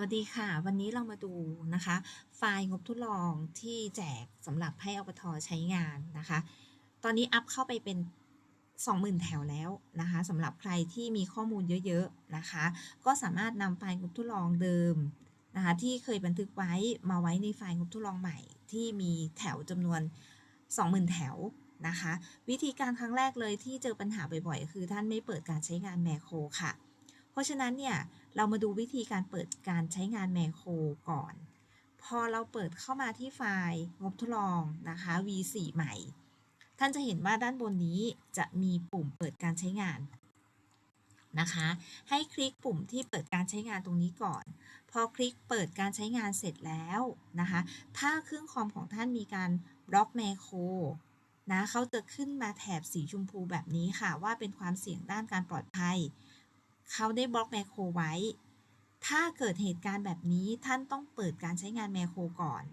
วัสดีค่ะ วันนี้เรามาดูนะคะ ไฟล์งบทดลองที่แจกสำหรับให้อบทใช้งานนะคะ ตอนนี้อัพเข้าไปเป็น 20,000 แถวแล้วนะคะสำหรับใครที่มีข้อมูลเยอะๆนะคะ ก็สามารถนำไฟล์งบทดลองเดิมนะคะที่เคยบันทึกไว้มาไว้ในไฟล์งบทดลองใหม่ที่มีแถวจำนวน 20,000 แถวนะคะ วิธีการครั้งแรกเลยที่เจอปัญหาบ่อยๆ คือท่านไม่เปิดการใช้งานแมคโครค่ะ เพราะฉะนั้นเนี่ย เรามาดูวิธีการเปิดการใช้งานแมคโครก่อน พอเราเปิดเข้ามาที่ไฟล์งบทดลองนะคะ v4 ใหม่ ท่านจะเห็นว่าด้านบนนี้จะมีปุ่มเปิดการใช้งานนะคะ ให้คลิกปุ่มที่เปิดการใช้งานตรงนี้ก่อน พอคลิกเปิดการใช้งานเสร็จแล้วนะคะ ถ้าเครื่องคอมของท่านมีการบล็อกแมคโครนะเขาจะขึ้นมาแถบสีชมพูแบบนี้ค่ะ ว่าเป็นความเสี่ยงด้านการปลอดภัย เขาได้บล็อกแมคโครไว้ ถ้าเกิดเหตุการณ์แบบนี้ท่านต้องเปิดการใช้งานแมคโครก่อน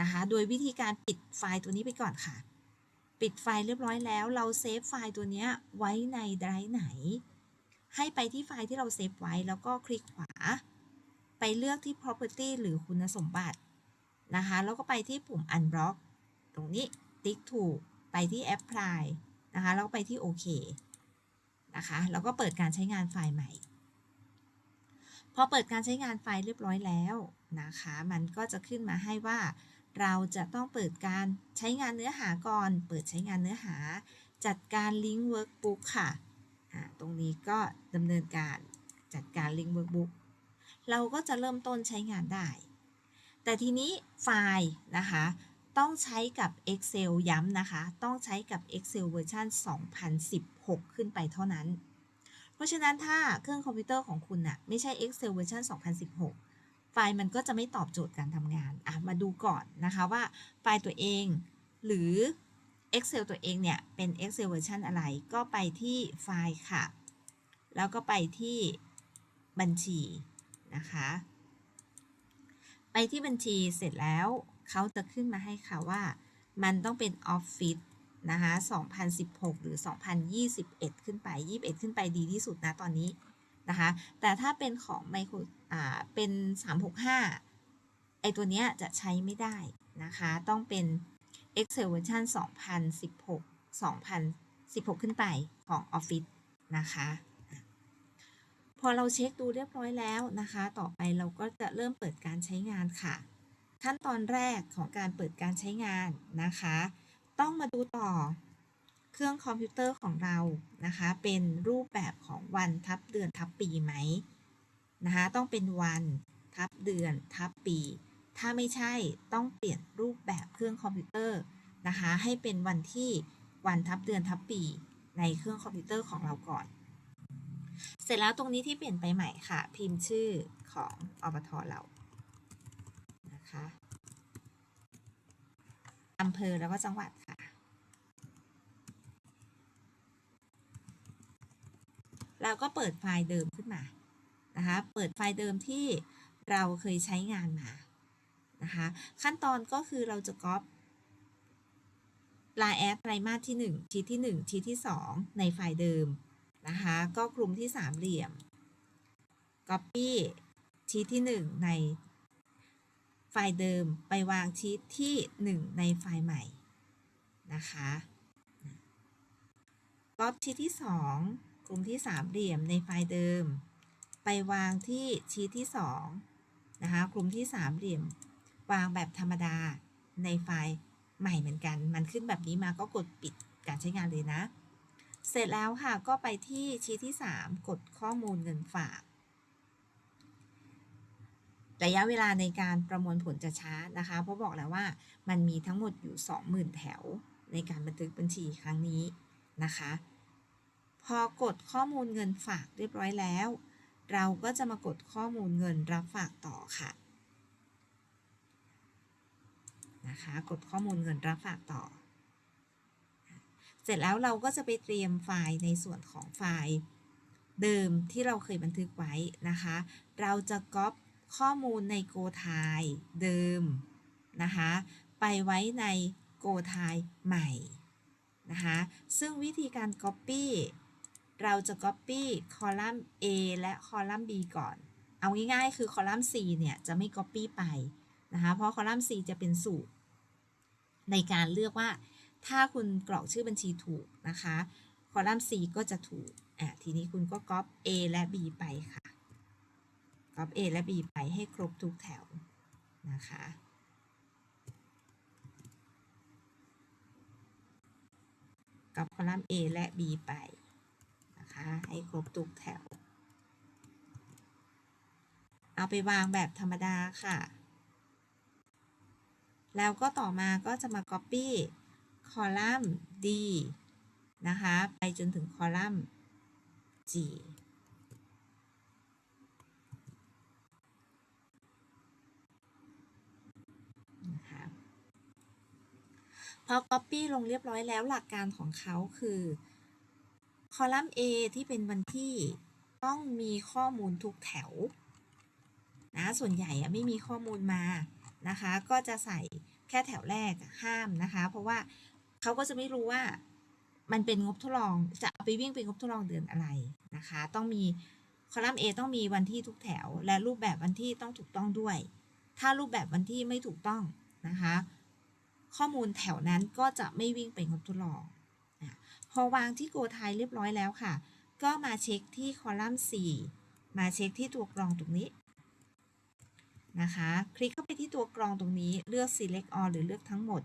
นะคะ โดยวิธีการปิดไฟล์ตัวนี้ไปก่อนค่ะ ปิดไฟล์เรียบร้อยแล้ว เราเซฟไฟล์ตัวนี้ไว้ในไดรฟ์ไหน ให้ไปที่ไฟล์ที่เราเซฟไว้แล้วก็คลิกขวา ไปเลือกที่ property หรือคุณสมบัตินะคะ แล้วก็ไปที่ปุ่ม unblock ตรงนี้ติ๊กถูก ไปที่ apply นะคะ แล้วไปที่โอเค นะคะ แล้วก็เปิดการใช้งานไฟล์ใหม่ พอเปิดการใช้งานไฟล์เรียบร้อยแล้วนะคะ มันก็จะขึ้นมาให้ว่า เราจะต้องเปิดการใช้งานเนื้อหาก่อน เปิดใช้งานเนื้อหา จัดการลิงก์เวิร์กบุ๊กค่ะ ตรงนี้ก็ดำเนินการจัดการลิงก์เวิร์กบุ๊กเราก็จะเริ่มต้นใช้งานได้ แต่ทีนี้ไฟล์นะคะ ต้องใช้กับ Excel ย้ำนะคะ ต้องใช้กับ Excel เวอร์ชัน2016 ขึ้นไปเท่านั้น เพราะฉะนั้นถ้าเครื่องคอมพิวเตอร์ของคุณน่ะไม่ใช่ Excel เวอร์ชัน2016 ไฟล์มันก็จะไม่ตอบโจทย์การทำงานอะมาดูก่อนนะคะว่าไฟล์ตัวเองหรือ Excel ตัวเองเนี่ย เป็น Excel เวอร์ชันอะไร ก็ไปที่ไฟล์ค่ะ แล้วก็ไปที่บัญชีนะคะ ไปที่บัญชีเสร็จแล้ว เขาจะขึ้นมาให้ค่ะว่า มันต้องเป็น Office นะคะ2016 หรือ 2021 ขึ้นไป 21 ขึ้นไปดีที่สุดนะตอนนี้นะคะ แต่ถ้าเป็นของไมโครอ่าเป็น 365 ไอตัวเนี้ยจะใช้ไม่ได้นะคะ ต้องเป็น Excel เวอร์ชัน2016 2016 ขึ้นไปของ Office นะคะ พอเราเช็คดูเรียบร้อยแล้วนะคะ ต่อไปเราก็จะเริ่มเปิดการใช้งานค่ะ ขั้นตอนแรกของการเปิดการใช้งานนะคะ ต้องมาดูต่อเครื่องคอมพิวเตอร์ของเรานะคะ เป็นรูปแบบของวันทับเดือนทับปีไหมนะคะต้องเป็นวันทับเดือนทับปี ถ้าไม่ใช่ต้องเปลี่ยนรูปแบบเครื่องคอมพิวเตอร์นะคะให้เป็นวันที่วันทับเดือนทับปีในเครื่องคอมพิวเตอร์ของเราก่อน เสร็จแล้วตรงนี้ที่เปลี่ยนไปใหม่ค่ะ พิมพ์ชื่อของอบทเรา นะคะอำเภอแล้วก็จังหวัดค่ะ เราก็เปิดไฟล์เดิมขึ้นมานะคะ เปิดไฟล์เดิมที่เราเคยใช้งานมานะคะ ขั้นตอนก็คือเราจะก๊อปลายแอดไตรมาสที่ 1 ชีทที่ 1 ชีทที่ 2 ในไฟล์เดิมนะคะ ก็กลุ่มที่สามเหลี่ยม Copy ชีทที่ 1 ใน ไฟล์เดิมไปวางชีทที่ 1 ในไฟล์ใหม่นะคะก๊อปชีทที่ 2 กลุ่มที่สามเหลี่ยมในไฟล์เดิม ไปวางที่ชีทที่2นะคะกลุ่มที่สามเหลี่ยม วางแบบธรรมดาในไฟล์ใหม่เหมือนกัน มันขึ้นแบบนี้มาก็กดปิดการใช้งานเลยนะ เสร็จแล้วค่ะก็ไปที่ชีทที่ 3 กดข้อมูลเงินฝาก ระยะเวลาในการประมวลผลจะช้านะคะ เพราะบอกแล้วว่ามันมีทั้งหมดอยู่ 20,000 แถวในการบันทึกบัญชีครั้งนี้นะคะ พอกดข้อมูลเงินฝากเรียบร้อยแล้ว เราก็จะมากดข้อมูลเงินรับฝากต่อค่ะนะคะ กดข้อมูลเงินรับฝากต่อ เสร็จแล้วเราก็จะไปเตรียมไฟล์ในส่วนของไฟล์เดิมที่เราเคยบันทึกไว้นะคะ เราจะก๊อป ข้อมูลในโกไทยเดิมนะคะไปไว้ในโกไทยใหม่นะคะซึ่งวิธีการ Copy เราจะ Copy คอลัมน์ A และคอลัมน์ B ก่อน เอาง่ายๆ คือคอลัมน์ C เนี่ยจะไม่ Copy ไปนะคะเพราะคอลัมน์ C จะเป็นสูตร ในการเลือกว่าถ้าคุณกรอกชื่อบัญชีถูกนะคะ คอลัมน์ C ก็จะถูกอะทีนี้คุณก็ก๊อป A และ B ไปค่ะ ก๊อป A และ B ไปให้ครบทุกแถวนะคะกับคอลัมน์ A และ B ไปนะคะ ให้ครบทุกแถว เอาไปวางแบบธรรมดาค่ะ แล้วก็ต่อมาก็จะมา Copy คอลัมน์ D นะคะ ไปจนถึงคอลัมน์ G นะคะ พอ Copy ลงเรียบร้อยแล้วหลักการของเขาคือคอลัมน์ A ที่เป็นวันที่ต้องมีข้อมูลทุกแถวนะส่วนใหญ่ไม่มีข้อมูลมานะคะ ก็จะใส่แค่แถวแรกห้ามนะคะ เพราะว่าเขาก็จะไม่รู้ว่ามันเป็นงบทดลองจะเอาไปวิ่งเป็นงบทดลองเดือนอะไรนะคะ ต้องมีคอลัมน์ A ต้องมีวันที่ทุกแถว และรูปแบบวันที่ต้องถูกต้องด้วย ถ้ารูปแบบวันที่ไม่ถูกต้องนะคะ ข้อมูลแถวนั้นก็จะไม่วิ่งไปงบทดลองอะพอวางที่โกไทยเรียบร้อยแล้วค่ะ ก็มาเช็คที่คอลัมน์ 4 มาเช็คที่ตัวกรองตรงนี้นะคะ คลิกเข้าไปที่ตัวกรองตรงนี้เลือก select all หรือเลือกทั้งหมด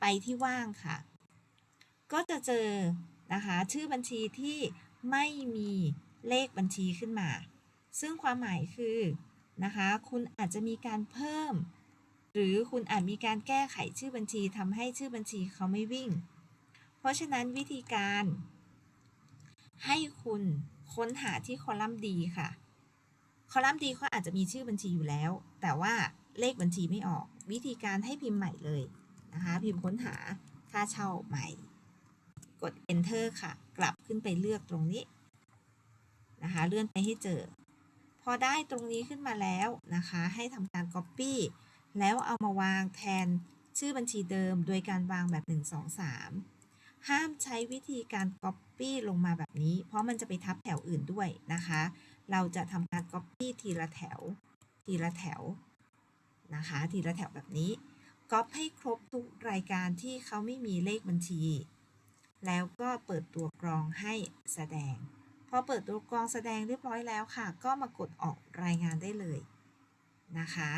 ไปที่ว่างค่ะ ก็จะเจอนะคะชื่อบัญชีที่ไม่มีเลขบัญชีขึ้นมา ซึ่งความหมายคือนะคะ คุณอาจจะมีการเพิ่ม หรือคุณอาจมีการแก้ไขชื่อบัญชีทำให้ชื่อบัญชีเขาไม่วิ่ง เพราะฉะนั้นวิธีการ ให้คุณค้นหาที่คอลัมน์ D ค่ะ คอลัมน์ D เขาอาจจะมีชื่อบัญชีอยู่แล้ว แต่ว่าเลขบัญชีไม่ออก วิธีการให้พิมพ์ใหม่เลยนะคะพิมพ์ค้นหาค่าเช่าใหม่ กด enter ค่ะ กลับขึ้นไปเลือกตรงนี้นะคะเลื่อนไปให้เจอ พอได้ตรงนี้ขึ้นมาแล้วนะคะ ให้ทำการ copy แล้วเอามาวางแทนชื่อบัญชีเดิมโดยการวางแบบ 1 2 3 ห้ามใช้วิธีการ copy ลงมาแบบนี้ เพราะมันจะไปทับแถวอื่นด้วยนะคะ เราจะทำการ copy ทีละแถว ทีละแถวนะคะ ทีละแถวแบบนี้ก๊อปให้ครบทุกรายการที่เขาไม่มีเลขบัญชี แล้วก็เปิดตัวกรองให้แสดง พอเปิดตัวกรองแสดงเรียบร้อยแล้วค่ะ ก็มากดออกรายงานได้เลยนะคะ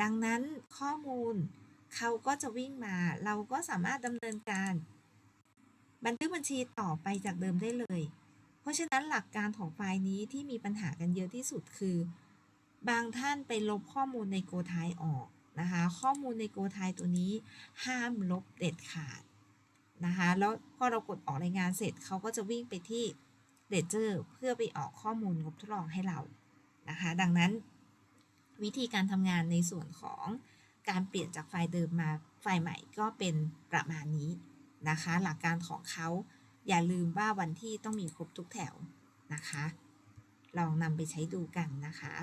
ดังนั้นข้อมูลเขาก็จะวิ่งมา เราก็สามารถดำเนินการ บันทึกบัญชีต่อไปจากเดิมได้เลย เพราะฉะนั้นหลักการของไฟล์นี้ที่มีปัญหากันเยอะที่สุดคือ บางท่านไปลบข้อมูลในโกไทยออกนะคะ ข้อมูลในโกไทยตัวนี้ห้ามลบเด็ดขาดนะคะ แล้วพอเรากดออกรายงานเสร็จเขาก็จะวิ่งไปที่ Ledger เพื่อไปออกข้อมูลงบทดลองให้เรานะคะ ดังนั้น วิธีการทำงานในส่วนของการเปลี่ยนจากไฟล์เดิมมาไฟล์ใหม่ก็เป็นประมาณนี้นะคะ หลักการของเขาอย่าลืมว่าวันที่ต้องมีครบทุกแถวนะคะ ลองนำไปใช้ดูกันนะคะ